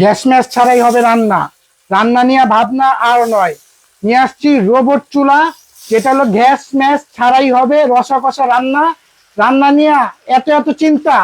Gas mass ছাড়াই হবে রান্না। রান্না নিয়ে ভাবনা আর নয়। নিয়ে আসছি রোবট চুলা যেটা হলো গ্যাস ম্যাস ছাড়াই হবে রসা কষা রান্না। রান্না নিয়ে এত এত চিন্তা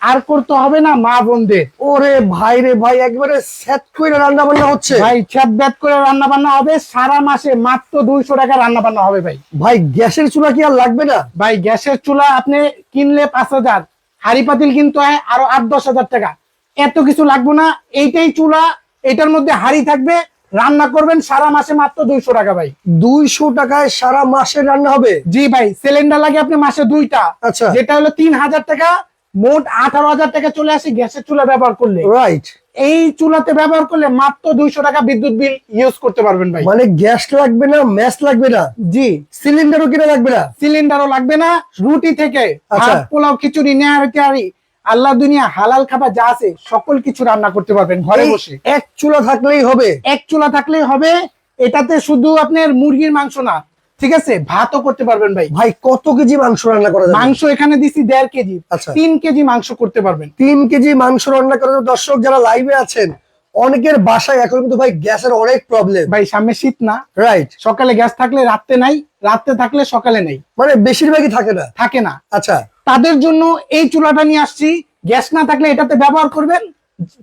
আর করতে হবে না মা বোনদের। ওরে ভাই রে ভাই একবারে সেট করে রান্না বান্না হচ্ছে। ভাই ছ্যাপ ব্যাট করে রান্না বান্না হবে সারা মাসে মাত্র দুইশো টাকা রান্না বান্না হবে ভাই। ভাই গ্যাসের চুলা কি আর লাগবে না? ভাই গ্যাসের চুলা আপনি কিনলে পাঁচ হাজার হাড়ি পাতিল কিনতে হয় আরও আট দশ হাজার টাকা। এত কিছু লাগবে না এইটাই চুলা এটার মধ্যে হাড়ি থাকবে রান্না করবেন সারা মাসে মাত্র দুইশো টাকা ভাই। দুইশো টাকায় সারা মাসে রান্না হবে? জি ভাই সিলিন্ডার লাগে আপনি মাসে দুইটা। আচ্ছা। যেটা হলো তিন হাজার টাকা মোট আঠারো হাজার টাকা চলে আসে গ্যাসের চুলা ব্যবহার করলে। রাইট এই চুলাতে ব্যবহার করলে মাত্র দুইশো টাকা বিদ্যুৎ বিল ইউজ করতে পারবেন ভাই। মানে গ্যাস লাগবে না ম্যাচ লাগবে না? জি। সিলিন্ডারও কিনা লাগবে না? সিলিন্ডারও লাগবে না রুটি থেকে। আচ্ছা। পোলাও খিচুড়ি নেহারি আল্লাহ দুনিয়া হালাল খাবার যা আছে সকল কিছু রান্না করতে পারবেন ঘরে বসে। এক চুলা থাকলেই হবে। এক চুলা থাকলেই হবে এটাতে শুধু আপনার মুরগির মাংস না ঠিক আছে? ভাতও করতে পারবেন ভাই। ভাই কত কেজি মাংস রান্না করা যাবে? মাংস এখানে দিছি দেড় কেজি। আচ্ছা। তিন কেজি মাংস করতে পারবেন। তিন কেজি মাংস রান্না করা যাবে। দর্শক যারা লাইভে আছেন অনেকের বাসায় এখন কিন্তু ভাই গ্যাসের অনেক প্রবলেম ভাই সামনে শীত না। রাইট সকালে গ্যাস থাকলে রাত্রে নাই রাত্রে থাকলে সকালে নেই। মানে বেশিরভাগই থাকে না। থাকে না। আচ্ছা। তাদের জন্য এই চুলাটা নিয়ে আসছি। গ্যাস না থাকলে এটাতে ব্যবহার করবেন?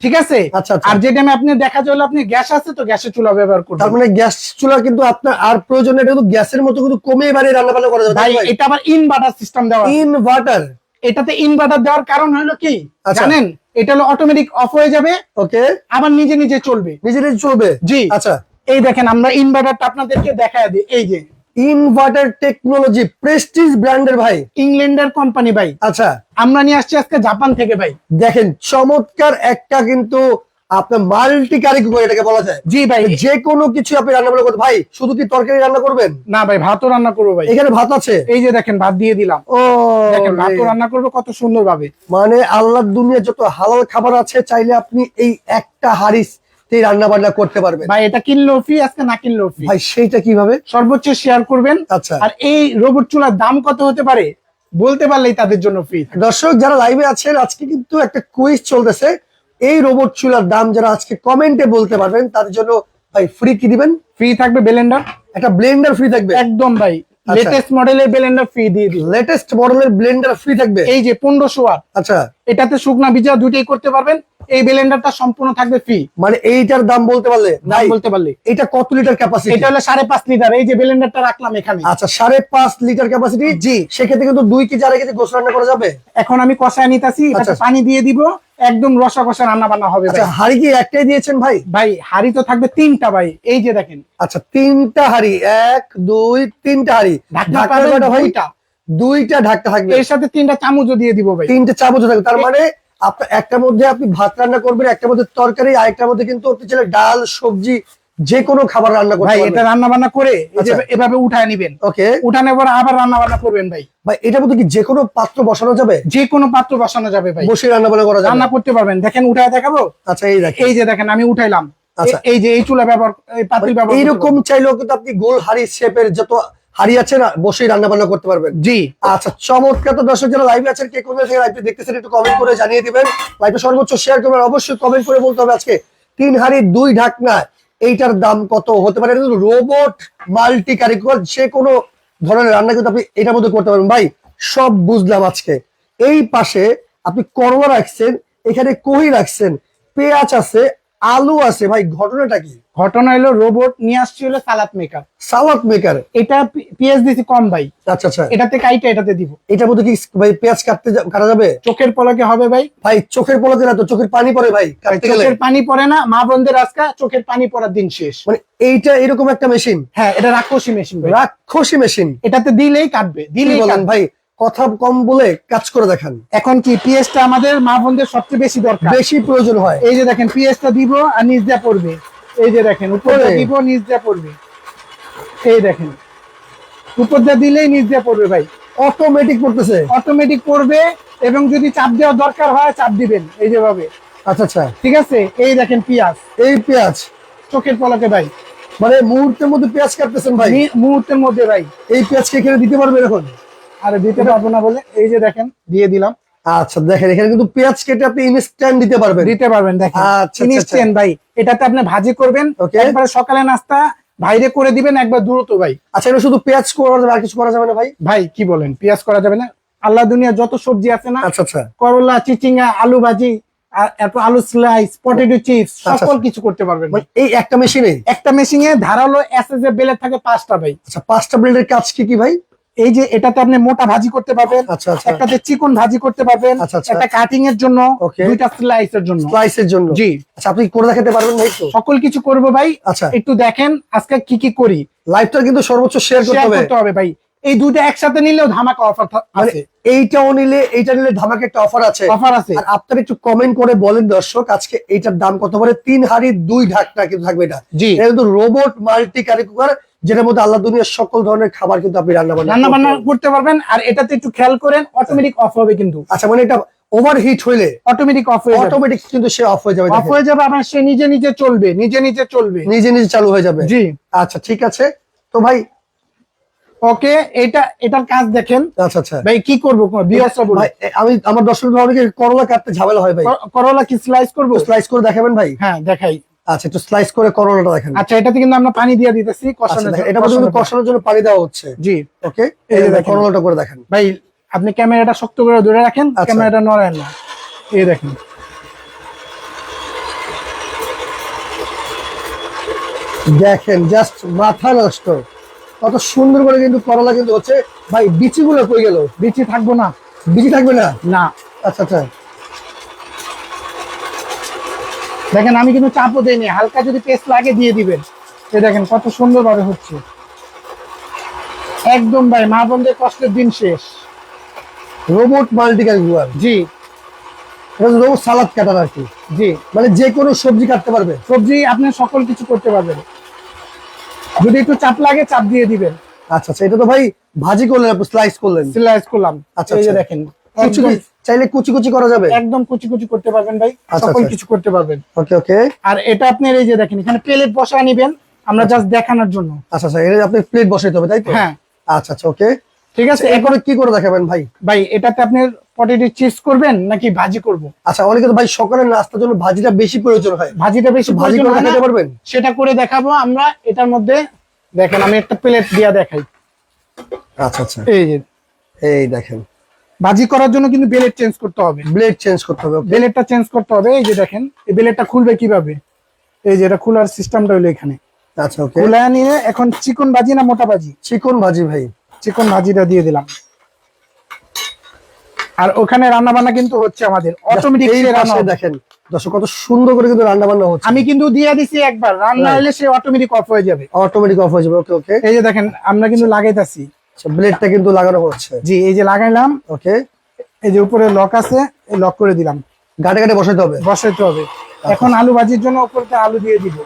ঠিক আছে? আচ্ছা, আচ্ছা। আর যে টাইমে আপনি দেখা যাবে আপনি গ্যাস আছে তো গ্যাসের চুলা ব্যবহার করবেন। তার মানে গ্যাস চুলা কিন্তু আপনার আর প্রয়োজন এটা কিন্তু গ্যাসের মতো কিন্তু কমে বাড়ি রান্না বান্না করা যাবে। ভাই এটা আবার ইনভার্টার সিস্টেম দেওয়া। ইনভার্টার এটাতে ইনভার্টার দেওয়ার কারণ হলো কি? আচ্ছা। জানেন? এটা হলো অটোমেটিক অফ হয়ে যাবে। ওকে। আবার নিজে নিজে চলবে। নিজে নিজে চলবে? জি। আচ্ছা। এই দেখেন আমরা ইনভার্টারটা আপনাদেরকে দেখায় দিই। এই যে। ইনভার্টার টেকনোলজি প্রেস্টিজ ব্র্যান্ডের ভাই। ইংল্যান্ডের কোম্পানি ভাই। আচ্ছা। আমরা নিয়ে আসছি আজকে জাপান থেকে ভাই। দেখেন চমৎকার একটা কিন্তু আপনার মাল্টি কারিকুলার এটাকে বলা যায়। জি ভাই। যে কোনো কিছু আপনি রান্না বান্না করতে ভাই শুধু কি তরকারি রান্না করবেন? না ভাই ভাতও রান্না করব ভাই। এখানে ভাত আছে? এই যে দেখেন ভাত দিয়ে দিলাম। ও দেখেন রে। ভাতও রান্না করব কত সুন্দর ভাবে মানে আল্লাহর দুনিয়া যত হালাল খাবার আছে চাইলে আপনি এই একটা হারিস রান্না বান্না করতে পারবেন। ভাই এটা কিনলেও ফ্রি আজকে না কিনলেও ফ্রি ভাই সেইটা কীভাবে? সর্বোচ্চ শেয়ার করবেন। আচ্ছা। আর এই রোবট চুলার দাম কত হতে পারে বলতে পারলেই তাদের জন্য ফ্রি দর্শক যারা লাইভে আছেন আজকে কিন্তু একটা কুইজ চলতেছে। এই রোবট চুলার দাম যারা আজকে কমেন্টে বলতে পারবেন তাদের জন্য ভাই ফ্রি কি দিবেন? ফ্রি থাকবে ব্লেন্ডার একটা ব্লেন্ডার ফ্রি থাকবে। একদম ভাই। লেটেস্ট মডেলের ব্লেন্ডার ফ্রি দিয়ে দিই লেটেস্ট মডেলের ব্লেন্ডার ফ্রি থাকবে? এই যে পনেরোশো ওয়াট আচ্ছা। এটাতে শুকনা ভিজা দুইটাই করতে পারবেন। এই ব্লেন্ডারটা সম্পূর্ণ থাকবে ফ্রি মানে এইটার দাম বলতে পারলে? দাম বলতে পারলে। এটা কত লিটার ক্যাপাসিটি এটা হলো সাড়ে পাঁচ লিটার এই যে ব্লেন্ডারটা রাখলাম এখানে। আচ্ছা সাড়ে পাঁচ লিটার ক্যাপাসিটি জি। সেক্ষেত্রে কিন্তু দুই কেজি আড়াই কেজি গোস রান্না করা যাবে? এখন আমি কষায় নিতেছি আচ্ছা। পানি দিয়ে দিব একদম রসা কষা রান্না বান্না হবে আচ্ছা হাড়ি কি একটাই দিয়েছেন ভাই? ভাই হাড়ি তো থাকবে তিনটা ভাই এই যে দেখেন। আচ্ছা তিনটা হাড়ি এক দুই তিনটা হাড়ি। পাবেন দুইটা। ঢাকনা থাকবে। এর সাথে তিনটা চামচও দিয়ে দিব ভাই। তিনটে চামচ থাকবে তার মানে আপনার একটার মধ্যে আপনি ভাত রান্না করবেন একটার মধ্যে তরকারি আর আরেকটার মধ্যে কিন্তু আপনি চাইলে ডাল সবজি যে কোনো খাবার রান্না করতে ভাই এটা রান্না বান্না করে যে আচ্ছা। এভাবে উঠায় নিবেন। ওকে। উঠানোর পর আবার রান্না বান্না করবেন ভাই। ভাই এটার মধ্যে কি যে কোনো পাত্র বসানো যাবে? যে কোনো পাত্র বসানো যাবে ভাই। বসে রান্না বান্না করা যাবে? রান্না করতে পারবেন। দেখেন উঠায় দেখাবো? আচ্ছা এই দেখেন। এই যে দেখেন আমি উঠাইলাম। আচ্ছা। এই যে এই চুলা ব্যবহার এই পাতিল ব্যবহার এইরকম চাইলেও কিন্তু আপনি গোল হাড়ি শেপের যত হাড়ি আছে না বসেই রান্না বান্না করতে পারবেন। জি। আচ্ছা চমৎকার তো দর্শক যারা লাইভে আছেন কে কোন জায়গা থেকে লাইভে দেখতেছেন একটু কমেন্ট করে জানিয়ে দিবেন। লাইভে সর্বোচ্চ শেয়ার করবেন অবশ্যই কমেন্ট করে বলতে হবে আজকে। তিন হাড়ি দুই ঢাকনা এইটার দাম কত? হতে পারে রোবট মাল্টি কারিকুলার যে কোনো ধরনের রান্না কিন্তু আপনি এটার মধ্যে করতে পারবেন। ভাই সব বুঝলাম আজকে। এই পাশে আপনি করলা রাখছেন এখানে কহি রাখছেন পেঁয়াজ আছে আলু আছে ভাই ঘটনাটা কি? ঘটনা হলো রোবট নিয়ে আসছি হলো সালাদ মেকার সালাদ মেকার এটা পিএস দিছি কম ভাই। আচ্ছা আচ্ছা। এটাতে কাইটা এটাতে দিব। এটা মধ্যে কি ভাই পেঁয়াজ কাটতে কাটা যাবে? চোখের পলকে হবে ভাই। ভাই চোখের পলকে না তো চোখের পানি পড়ে ভাই চোখের পানি পড়ে না মা বোনদের আজকা চোখের পানি পড়ার দিন শেষ। মানে এইটা এরকম একটা মেশিন হ্যাঁ এটা রাক্ষসী মেশিন ভাই। রাক্ষসী মেশিন এটাতে দিলেই কাটবে দিলেই বলেন। ভাই? কথা কম বলে কাজ করে দেখান। এখন কি পিএসটা আমাদের মা বোনদের সবচেয়ে বেশি দরকার? বেশি প্রয়োজন হয়। এই যে দেখেন পিএসটা দিব আর নিচ দিয়ে পড়বে। এই যে দেখেন উপর দিব নিচ দিয়ে পড়বে। এই দেখেন উপর দিয়ে দিলেই নিচ দিয়ে পড়বে ভাই। অটোমেটিক পড়তেছে। অটোমেটিক পড়বে এবং যদি চাপ দেওয়ার দরকার হয় চাপ দিবেন এই যেভাবে। আচ্ছা আচ্ছা। ঠিক আছে? এই দেখেন পিয়াজ। এই পেঁয়াজ। চোখের পলকে ভাই। মানে মুহূর্তের মধ্যে পেঁয়াজ কাটতেছেন ভাই। মুহূর্তের মধ্যে ভাই। এই পেঁয়াজকে এখানে দিতে পারবে এখন? আর দিতে পারব না বলে এই যে দেখেন দিয়ে দিলাম। আচ্ছা দেখেন এখানে কিন্তু পেঁয়াজ কেটে আপনি ইনস্ট্যান্ট দিতে পারবেন। দিতে পারবেন দেখেন। আচ্ছা, আচ্ছা, ইনস্ট্যান্ট ভাই। এটাতে আপনি ভাজি করবেন. একবারে সকালে নাস্তা বাইরে করে দিবেন একবার দ্রুত ভাই। আচ্ছা এটা শুধু পেঁয়াজ করা যাবে আর কিছু করা যাবে না ভাই? ভাই কি বলেন? পেঁয়াজ করা যাবে না। আল্লাহ দুনিয়া যত সবজি আছে না আচ্ছা আচ্ছা। করলা চিচিঙ্গা আলু ভাজি আর এরপর আলু স্লাইস পটেটো চিপস আচ্ছা, সকল কিছু করতে পারবেন এই একটা মেশিনে একটা মেশিনে ধারালো এসএস এর বেলে থাকে পাঁচটা ভাই। আচ্ছা পাঁচটা ব্লেডের কাজ কি কি ভাই? এই যে এটাতে আপনি মোটা ভাজি করতে পারবেন আচ্ছা আচ্ছা। একটাতে চিকন ভাজি করতে পারবেন আচ্ছা। একটা কাটিং এর জন্য. দুইটা স্লাইস এর জন্য। স্লাইসের জন্য। জি। আচ্ছা আপনি করে দেখাতে পারবেন ভাই সকল কিছু করব ভাই। আচ্ছা। একটু দেখেন আজকে কি কি করি। লাইভটা কিন্তু সর্বোচ্চ শেয়ার করতে হবে। করতে হবে ভাই। এই দুইটা একসাথে নিলেও ধামাকা অফার মানে আছে। এইটাও নিলে এইটা নিলে ধামাকে একটা অফার আছে। অফার আছে। আর আপনারা একটু কমেন্ট করে বলেন দর্শক আজকে এইটার দাম কত পড়ে? তিন হাড়ি দুই ঢাকনা কিন্তু থাকবে এটা। জি। এটা কিন্তু রোবট মাল্টি কারি কুকার যেটার মধ্যে আল্লাহ দুনিয়ার সকল ধরনের খাবার কিন্তু আপনি রান্না বান্না রান্না বান্না করতে পারবেন। আর এটাতে একটু খেয়াল করেন অটোমেটিক অফ হবে কিন্তু। আচ্ছা মানে এটা ওভার হিট হইলে অটোমেটিক অফ হয়ে অটোমেটিক কিন্তু সে অফ হয়ে যাবে অফ হয়ে যাবে সে নিজে নিজে চলবে নিজে নিজে চলবে। নিজে নিজে চালু হয়ে যাবে। জি। আচ্ছা ঠিক আছে। তো ভাই ওকে এটা এটার কাজ দেখেন। আচ্ছা আচ্ছা। ভাই কি করব? ভাই আমি আমার দর্শক করলা কাটতে ঝামেলা হয় ভাই। করলা কি স্লাইস করব? স্লাইস করে দেখাবেন ভাই। হ্যাঁ দেখাই। আচ্ছা একটু স্লাইস করে করলাটা দেখেন। আচ্ছা এটাতে কিন্তু আমরা পানি দিয়ে দিতেছি আচ্ছা, কষানোর জন্য- এটা কিন্তু কষানোর জন্য। পানি দেওয়া হচ্ছে। জি। ওকে এই। করলাটা করে দেখেন। ভাই আপনি ক্যামেরাটা শক্ত করে ধরে রাখেন আচ্ছা। ক্যামেরাটা না। এই দেখেন। দেখেন জাস্ট মাথা নষ্ট। কত সুন্দর করে কিন্তু করলা কিন্তু হচ্ছে। ভাই বিচি গুলো কই গেল? বিচি থাকব না। বিচি থাকবে না? না। আচ্ছা আচ্ছা। দেখেন আমি কিন্তু চাপও দিইনি হালকা যদি পেস্ট লাগে দিয়ে দিবেন। এই দেখেন কত সুন্দর ভাবে হচ্ছে। একদম ভাই মা বোনদের কষ্টের দিন শেষ। রোবট মাল্টিকাল কুকার জি। রোবট সালাদ কাটার আর কি? জি। মানে যে কোনো সবজি কাটতে পারবে? সবজি আপনি সকল কিছু করতে পারবেন। যদি একটু চাপ লাগে চাপ দিয়ে দিবেন। আচ্ছা আচ্ছা এটা তো ভাই ভাজি করলেন স্লাইস করলেন। স্লাইস করলাম। আচ্ছা, এই যে আচ্ছা। দেখেন কুচি চাইলে কুচি কুচি করা যাবে। একদম কুচি কুচি করতে পারবেন ভাই আচ্ছা, সকল আচ্ছা। কিছু করতে পারবেন। ওকে ওকে। আর এটা আপনার এই যে দেখেন এখানে প্লেট বসা নিবেন আমরা জাস্ট দেখানোর জন্য। আচ্ছা আচ্ছা এটা আপনি প্লেট বসাইতে হবে তাই তো? হ্যাঁ। আচ্ছা আচ্ছা ওকে। ঠিক আছে এখন এরপরে কি করে দেখাবেন ভাই? ভাই এটাতে আপনি পটেটো চিপস করবেন নাকি ভাজি করব? আচ্ছা অনেকে তো ভাই সকালের নাস্তার জন্য ভাজিটা বেশি প্রয়োজন হয়। ভাজিটা বেশি ভাজি করে দেখাতে পারবেন? সেটা করে দেখাবো আমরা এটার মধ্যে দেখেন আমি একটা প্লেট দিয়া দেখাই। আচ্ছা আচ্ছা। এই যে। এই দেখেন। ভাজি করার জন্য কিন্তু বেলেট চেঞ্জ করতে হবে। ব্লেড চেঞ্জ করতে হবে? বেলেটটা চেঞ্জ করতে হবে এই যে দেখেন এই বেলেটটা খুলবে কীভাবে? এই যে এটা খোলার সিস্টেমটা হলো এখানে। আচ্ছা ওকে খোলা নিয়ে এখন চিকন ভাজি না মোটা ভাজি চিকন ভাজি ভাই। চিকন ভাজিটা দিয়ে দিলাম। আর ওখানে রান্না বান্না কিন্তু হচ্ছে আমাদের। অটোমেটিক এই পাশে দেখেন দর্শক কত সুন্দর করে কিন্তু রান্না বান্না হচ্ছে। আমি কিন্তু দিয়ে দিছি একবার রান্না. হলে সে অটোমেটিক অফ হয়ে যাবে। অটোমেটিক অফ হয়ে যাবে ওকে ওকে এই যে দেখেন আমরা কিন্তু লাগাইতাছি। ব্লেডটা কিন্তু লাগানো হচ্ছে। জি এই যে লাগাইলাম ওকে এই যে উপরে লক আছে এই লক করে দিলাম। গাটে গাটে বসাইতে হবে? বসাইতে হবে। এখন আলু ভাজির জন্য উপরতে আলু দিয়ে দিব।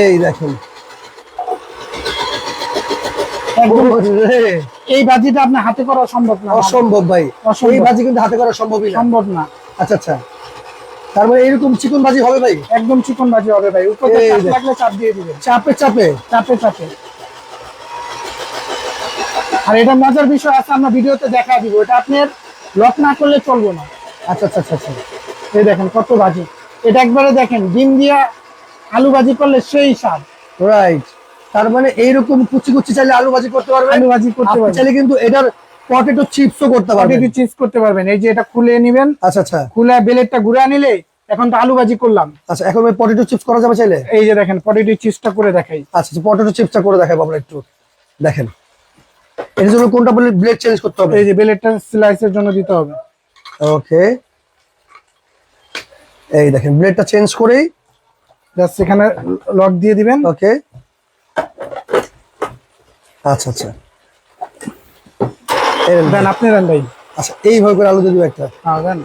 এই দেখেন এই ভাজিটা আপনার হাতে করা সম্ভব না অসম্ভব ভাই। এই ভাজি কিন্তু হাতে করা সম্ভবই না। সম্ভব না। আচ্ছা আচ্ছা। তারপরে মানে এরকম চিকন ভাজি হবে ভাই? একদম চিকন ভাজি হবে ভাই। উপরে চাপ লাগলে চাপ দিয়ে দিবেন। চাপে চাপে। চাপে চাপে। আর এটা মজার বিষয় আছে আমরা ভিডিওতে দেখা দিব। এটা আপনার লক না করলে চলবে না। আচ্ছা আচ্ছা আচ্ছা আচ্ছা। এই দেখেন কত ভাজি এটা একবারে দেখেন ডিম দিয়া আলু ভাজি করলে সেই স্বাদ। রাইট তার মানে এইরকম কুচি কুচি চাইলে আলু ভাজি করতে পারবেন? আলু ভাজি করতে পারবেন। চাইলে কিন্তু এটার পটেটো চিপসও করতে পারবেন। পটেটো চিপস করতে পারবেন। এই যে এটা খুলে নেবেন। আচ্ছা আচ্ছা। খুলে বেলেটটা ঘুরা নিলে এখন তো আলু ভাজি করলাম। আচ্ছা এখন পটেটো চিপস করা যাবে চাইলে? এই যে দেখেন পটেটো চিপসটা করে দেখাই। আচ্ছা পটেটো চিপসটা করে দেখাবো আমরা একটু। দেখেন। এর জন্য কোনটা বলে ব্লেড চেঞ্জ করতে হবে? এই যে বেলেটটা স্লাইসের জন্য দিতে হবে। ওকে। এই দেখেন ব্লেডটা চেঞ্জ করেই জাস্ট এখানে লক দিয়ে দিবেন। ওকে। আচ্ছা আচ্ছা। এই দেন আপনি দেন ভাই। আচ্ছা এইভাবে করে আলু দিয়ে একটা। হ্যাঁ দেন।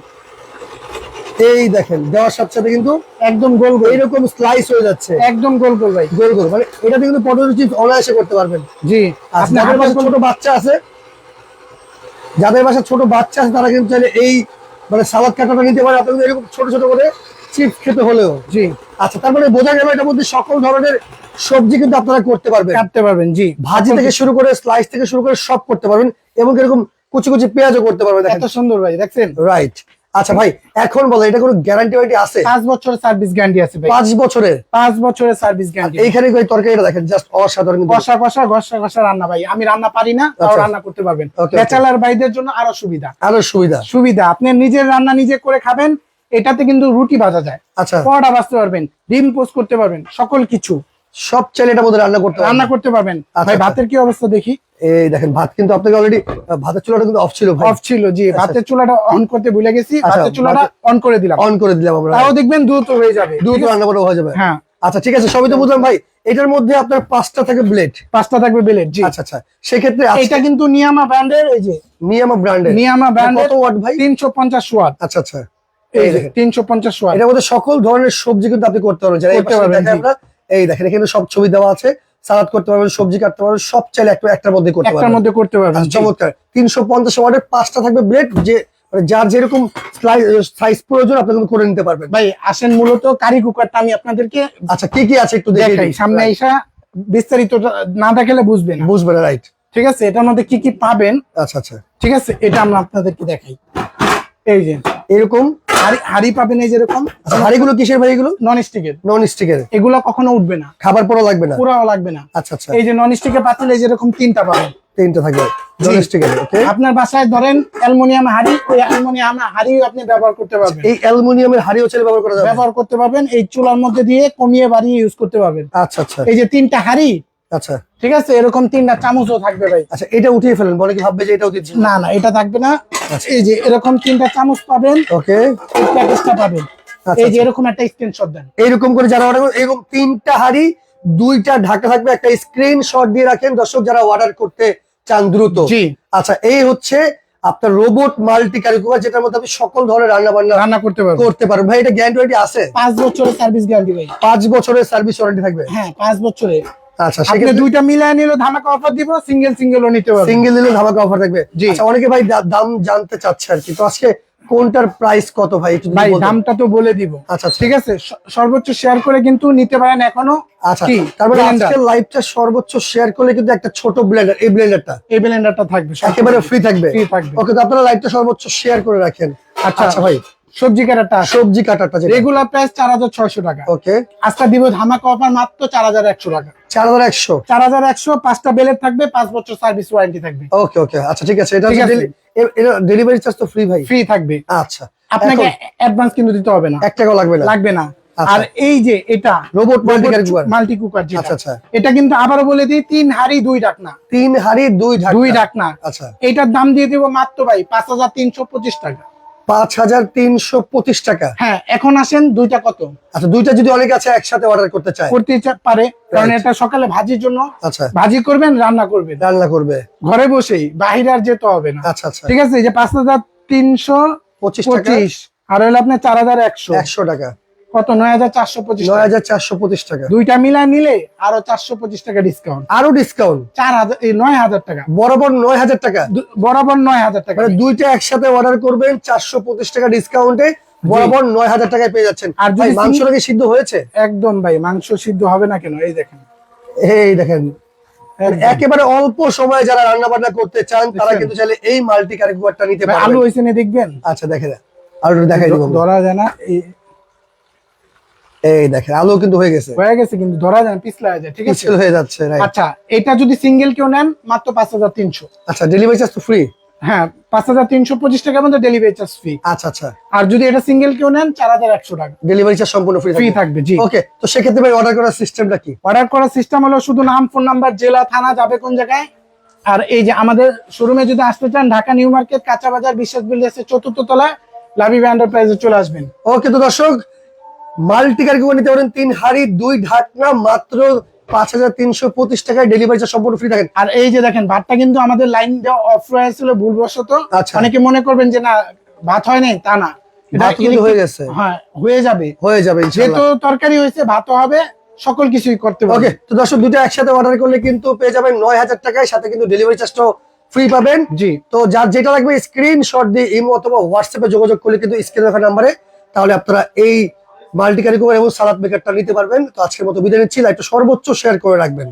এই দেখেন দেওয়ার সাথে সাথে কিন্তু একদম গোল গোল এইরকম স্লাইস হয়ে যাচ্ছে। একদম গোল গোল ভাই। গোল গোল মানে এটাতে কিন্তু পটেটো চিপস অনায়াসে করতে পারবেন। জি আর আপনি যাদের হাতে বাসায় ছোট বাচ্চা আছে যাদের বাসায় ছোট বাচ্চা আছে তারা কিন্তু চাইলে এই মানে সালাদ কাটাটা নিতে পারে। আপনি কিন্তু এরকম ছোট ছোট করে চিপস খেতে হলেও জি। আচ্ছা তার মানে বোঝা গেল এটার মধ্যে সকল ধরনের সবজি কিন্তু আপনারা করতে পারবেন। কাটতে পারবেন জি। ভাজি থেকে শুরু করে স্লাইস থেকে শুরু করে সব করতে পারবেন এবং এরকম কুচি কুচি পেঁয়াজও করতে পারবেন এত সুন্দর ভাই দেখছেন? রাইট আচ্ছা ভাই এখন বলো এটা কোনো গ্যারান্টি ওয়ারেন্টি আছে? পাঁচ বছরের সার্ভিস গ্যারান্টি আছে ভাই। পাঁচ বছরের পাঁচ বছরের সার্ভিস গ্যারান্টি এইখানে ওই তরকারিটা দেখেন জাস্ট অসাধারণ কিন্তু। কষা কষা ঘষা ঘষা রান্না ভাই। আমি রান্না পারি না তাও আচ্ছা। রান্না করতে পারবেন. ব্যাচেলার ভাইদের জন্য আরও সুবিধা। আরও সুবিধা। সুবিধা আপনি নিজের রান্না নিজে করে খাবেন এটাতে কিন্তু রুটি ভাজা যায়। আচ্ছা। পরোটা ভাজতে পারবেন ডিম পোস্ট করতে পারবেন সকল কিছু। সব চাইলে এটার মধ্যে রান্না করতে রান্না করতে পারবেন। আচ্ছা, ভাই আচ্ছা। ভাতের কি অবস্থা দেখি? এই দেখেন ভাত কিন্তু আপনাকে অলরেডি ভাতের চুলাটা কিন্তু অফ ছিল অফ ছিল জি। ভাতের চুলাটা অন করতে ভুলে গেছি। আচ্ছা, ভাতের চুলাটা অন করে দিলাম। অন করে দিলাম আমরা। তাও দেখবেন দ্রুত হয়ে যাবে দ্রুত রান্না করা হয়ে যাবে। হ্যাঁ। আচ্ছা ঠিক আছে সবই তো বুঝলাম ভাই। এটার মধ্যে আপনার পাঁচটা থাকে ব্লেড পাঁচটা থাকবে ব্লেড জি। আচ্ছা আচ্ছা। সেক্ষেত্রে এটা কিন্তু নিয়ামা ব্র্যান্ডের এই যে নিয়ামা ব্র্যান্ডের। নিয়ামা ব্র্যান্ডের কত ওয়াট ভাই? তিনশো পঞ্চাশ ওয়াট আচ্ছা আচ্ছা। তিনশো পঞ্চাশ ওয়াট। এটার মধ্যে সকল ধরনের সবজি কিন্তু আপনি করতে পারবেন। এই করতে পারবেন, দেখেন এখানে সব ছবি দেওয়া আছে। সালাদ করতে পারবেন সবজি কাটতে পারবেন সব চাইলে একটা একটার মধ্যে করতে পারবেন। মধ্যে করতে পারবেন আচ্ছা, চমৎকার। তিনশো পঞ্চাশ ওয়াটের পাঁচটা থাকবে ব্লেড যে মানে যার যেরকম সাইজ প্রয়োজন আপনি কিন্তু করে নিতে পারবেন। ভাই আসেন মূলত কারি কুকারটা আমি আপনাদেরকে আচ্ছা কি কি আছে একটু দেখাই। সামনে এসা বিস্তারিত না দেখালে বুঝবেন বুঝবেন রাইট ঠিক আছে এটার মধ্যে কি কি পাবেন? আচ্ছা আচ্ছা। ঠিক আছে এটা আমরা আপনাদেরকে দেখাই। এই যে। এরকম হাড়ি হাড়ি পাবেন এই যেরকম? আচ্ছা হাড়িগুলো কিসের ভাই এগুলো? নন স্টিকের নন স্টিকের এগুলো কখনো উঠবে না। খাবার পরও লাগবে না? পুরাও লাগবে না। আচ্ছা আচ্ছা। এই যে নন স্টিকের পাতিল এই যেরকম তিনটা পাবেন। তিনটা থাকবে। আপনার বাসায় ধরেন অ্যালুমিনিয়াম হাড়ি ওই অ্যালুমিনিয়াম হাড়িও আপনি ব্যবহার করতে পারবেন। এই অ্যালুমিনিয়ামের হাড়িও চাইলে ব্যবহার করা যাবে? ব্যবহার করতে পারবেন এই চুলার মধ্যে দিয়ে কমিয়ে বাড়িয়ে ইউজ করতে পারবেন। আচ্ছা আচ্ছা। এই যে তিনটা হাড়ি আচ্ছা। ঠিক আছে এরকম তিনটা চামচও থাকবে ভাই। আচ্ছা এটা উঠিয়ে ফেলেন বলে কি ভাববে যে এটা উঠিয়ে না না এটা থাকবে না। আচ্ছা। এই যে এরকম তিনটা চামচ পাবেন ওকে। এই প্যাকেজটা পাবেন। আচ্ছা, এই যে এরকম একটা স্ক্রিনশট দেন। এইরকম করে যারা অর্ডার এরকম তিনটা হাড়ি দুইটা ঢাকা থাকবে একটা স্ক্রিনশট দিয়ে রাখেন। দর্শক যারা অর্ডার করতে চান দ্রুত। জি। আচ্ছা এই হচ্ছে আপনার রোবট মাল্টি কারিকুলার যেটার মধ্যে আপনি সকল ধরনের রান্না বান্না রান্না করতে পারবেন। করতে পারবেন। ভাই এটা গ্যারান্টি আছে? পাঁচ বছরের সার্ভিস গ্যারান্টি ভাই। পাঁচ বছরের সার্ভিস ওয়ারেন্টি থাকবে? হ্যাঁ পাঁচ বছরের। আচ্ছা সেক্ষেত্রে দুইটা মিলায় নিলে ধামাকা অফার দিব সিঙ্গেল সিঙ্গেলও নিতে সিঙ্গেল ধামাকা অফার থাকবে। আচ্ছা অনেকে ভাই দাম জানতে চাচ্ছে আর কি। তো আজকে কোনটার প্রাইস কত ভাই? দামটা তো বলে দিব। আচ্ছা আচ্ছা। ঠিক আছে? সর্বোচ্চ শেয়ার করে কিন্তু নিতে পারেন এখনও। আচ্ছা কি? তার আজকের লাইভটা সর্বোচ্চ শেয়ার করলে কিন্তু একটা ছোট ব্লেন্ডার এই ব্লেন্ডারটা এই ব্লেন্ডারটা থাকবে একেবারে ফ্রি থাকবে। ওকে তো আপনারা লাইভটা সর্বোচ্চ শেয়ার করে রাখেন। আচ্ছা। আচ্ছা ভাই। সবজি কাটাটা সবজি কাটাটা রেগুলার প্রাইস চার হাজার ছয়শো টাকা। ওকে আজকে দিব ধামাকা অফার মাত্র চার হাজার একশো টাকা। চার হাজার একশো। চার হাজার একশো পাঁচটা বেলেট থাকবে পাঁচ বছর সার্ভিস ওয়ারেন্টি থাকবে। ওকে ওকে আচ্ছা ঠিক আছে। এটা ডেলিভারি চার্জ তো ফ্রি ভাই। ফ্রি থাকবে। আচ্ছা। আপনাকে অ্যাডভান্স কিন্তু দিতে হবে না। এক টাকাও লাগবে না। লাগবে না। আচ্ছা। আর এই যে এটা রোবট মাল্টি কুকার আচ্ছা আচ্ছা। এটা কিন্তু আবারও বলে দিই তিন হাড়ি দুই ডাকনা তিন হাড়ি দুই দুই ডাকনা আচ্ছা। এটার দাম দিয়ে দিব মাত্র ভাই পাঁচ হাজার তিনশো পঁচিশ টাকা। পাঁচ হাজার তিনশো পঁচিশ টাকা। হ্যাঁ এখন আসেন দুইটা কত? আচ্ছা দুইটা যদি অনেক আছে একসাথে অর্ডার করতে চায়। করতে পারে কারণ এটা সকালে ভাজির জন্য আচ্ছা। ভাজি করবেন রান্না করবে রান্না করবে। ঘরে বসেই বাহিরে আর যেতে হবে না। আচ্ছা আচ্ছা। ঠিক আছে এই যে পাঁচ হাজার তিনশো পঁচিশ আর হলো আপনার চার হাজার একশো। একশো টাকা। কত? নয় হাজার চারশো পঁচিশ নয় হাজার চারশো পঁচিশ টাকা। দুইটা মিলায় নিলে আরও চারশো পঁচিশ টাকা ডিসকাউন্ট আরও ডিসকাউন্ট চার হাজার নয় হাজার টাকা। বরাবর নয় হাজার টাকা। বরাবর নয় হাজার টাকা। মানে দুইটা একসাথে অর্ডার করবেন চারশো পঁচিশ টাকা ডিসকাউন্টে বরাবর নয় হাজার টাকায় পেয়ে যাচ্ছেন। আর সিদ্ধ হয়েছে? একদম ভাই মাংস সিদ্ধ হবে না কেন? এই দেখেন। এই দেখেন। একেবারে অল্প সময়ে যারা রান্না বান্না করতে চান তারা কিন্তু চাইলে এই মাল্টি কারিকুয়ারটা নিতে ভাই, আলু পারবেন হয়েছে দেখবেন? আচ্ছা দেখেন আর একটু দেখাই দিব। ধরা যায় না এই দেখেন আলু কিন্তু হয়ে গেছে। হয়ে গেছে কিন্তু ধরা যায় পিছলা যায় ঠিক আছে? হয়ে যাচ্ছে আচ্ছা এটা যদি সিঙ্গেল কেউ নেন মাত্র পাঁচ হাজার তিনশো। আচ্ছা ডেলিভারি চার্জ তো ফ্রি হ্যাঁ পাঁচ হাজার তিনশো পঁচিশ মধ্যে ডেলিভারি চার্জ ফ্রি আচ্ছা আচ্ছা। আর যদি এটা সিঙ্গেল কেউ নেন চার হাজার একশো টাকা। ডেলিভারি চার্জ সম্পূর্ণ ফ্রি ফ্রি থাকবে? জি। ওকে তো সেক্ষেত্রে ভাই অর্ডার করার সিস্টেমটা কি? অর্ডার করার সিস্টেম হলো শুধু নাম ফোন নাম্বার জেলা থানা যাবে কোন জায়গায়। আর এই যে আমাদের শোরুমে যদি আসতে চান ঢাকা নিউ মার্কেট কাঁচা বাজার বিশ্বাস বিল্ডার্সের চতুর্থ তলায় লাভি ব্যান্ডার প্রাইজে চলে আসবেন। ওকে তো দর্শক মাল্টি কারিকুয়ার নিতে পারেন তিন হাড়ি দুই ঢাকনা মাত্র পাঁচ হাজার তিনশো পঁচিশ টাকায় ডেলিভারি চার্জ সম্পূর্ণ ফ্রি থাকেন। আর এই যে দেখেন ভাতটা কিন্তু আমাদের লাইন দেওয়া অফ ভুলবশত। আচ্ছা। অনেকে মনে করবেন যে না ভাত হয় নাই তা না। ভাত কিন্তু হয়ে গেছে। হ্যাঁ হয়ে যাবে। হয়ে যাবে যেহেতু তরকারি হয়েছে ভাতও হবে সকল কিছুই করতে ওকে তো দর্শক দুটো একসাথে অর্ডার করলে কিন্তু পেয়ে যাবেন নয় হাজার টাকায় সাথে কিন্তু ডেলিভারি চার্জটাও ফ্রি পাবেন। জি। তো যার যেটা লাগবে স্ক্রিনশট দিয়ে ইমো অথবা হোয়াটসঅ্যাপে যোগাযোগ করলে কিন্তু স্ক্রিনে রাখা নাম্বারে তাহলে আপনারা এই মাল্টি করে এবং সালাদ মেকারটা নিতে পারবেন। তো আজকের মতো বিদায় নিচ্ছি। লাইভটা সর্বোচ্চ শেয়ার করে রাখবেন।